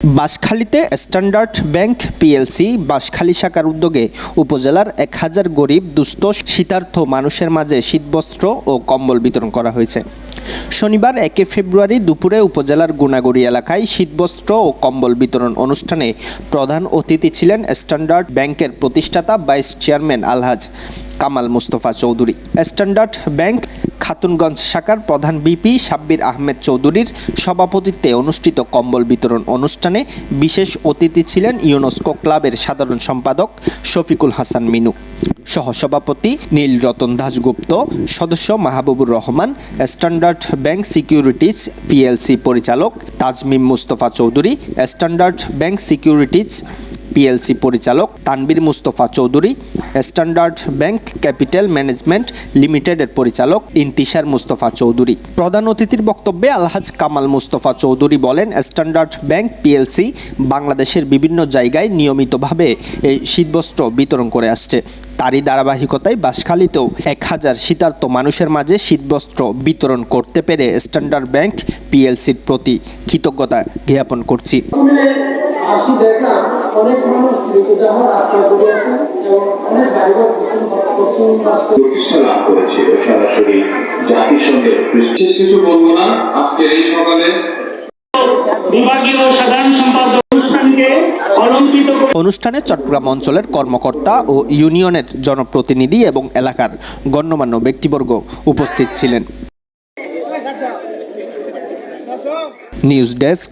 বাঁশখালীতে standard bank PLC Banshkhali শাখার উদ্যোগে উপজেলার এক হাজার গরিব, দুস্থ, শীতার্থ মানুষের মাঝে শীতবস্ত্র ও কম্বল বিতরণ করা হয়েছে। শনিবার একে ফেব্রুয়ারি দুপুরে উপজেলার গুনাগুড়ি এলাকায় শীতবস্ত্র ও কম্বল বিতরণ অনুষ্ঠানে প্রধান অতিথি ছিলেন স্ট্যান্ডার্ড ব্যাংকের প্রতিষ্ঠাতা vice chairman Alhaj Kamal Mustafa Chowdhury. Standard bank Khatunganj শাখার প্রধান বিপি সাব্বির আহমেদ চৌধুরীর সভাপতিত্বে অনুষ্ঠিত কম্বল বিতরণ অনুষ্ঠানে বিশেষ অতিথি ছিলেন ইউনেস্কো ক্লাবের সাধারণ সম্পাদক শফিকুল হাসান মিনু। সহসভাপতি নীল রতন দাসগুপ্ত সদস্য Mahbubur Rahman, standard bank securities PLC পরিচালক Tajmim Mustafa Chowdhury, standard bank securities PLC পরিচালক Tanvir Mustafa Chowdhury standard bank capital management লিমিটেডের পরিচালক ইন্তিশার মুস্তফা চৌধুরী। প্রধান অতিথির বক্তব্যে আলহাজ কামাল মুস্তফা চৌধুরী বলেন স্ট্যান্ডার্ড ব্যাংক পিএলসি বাংলাদেশের বিভিন্ন জায়গায় নিয়মিতভাবে এই শীতবস্ত্র বিতরণ করে আসছে। তারই ধারাবাহিকতায় বাঁশখালীতেও এক হাজার শীতার্থ মানুষের মাঝে শীতবস্ত্র বিতরণ করতে পেরে স্ট্যান্ডার্ড ব্যাংক পিএলসির প্রতি কৃতজ্ঞতা জ্ঞাপন করছি। আসি দেখলাম অনেক মানুষ মৃতদেহ রাস্তায় পড়ে আছে এবং অনেক বাড়িঘর পশ্চিম পশ্চিম প্রতিষ্ঠা লাভ করেছিল সরাসরি জাতিসংঘের বিশেষ কিছু বলব না আজকের এই সকালে বিভাগীয় সাধারণ সম্পাদক অনুষ্ঠানকে অলঙ্কৃত অনুষ্ঠানে চট্টগ্রাম অঞ্চলের কর্মকর্তা ও ইউনিয়নের জনপ্রতিনিধি এবং এলাকার গণ্যমান্য ব্যক্তিবর্গ উপস্থিত ছিলেন। News desk.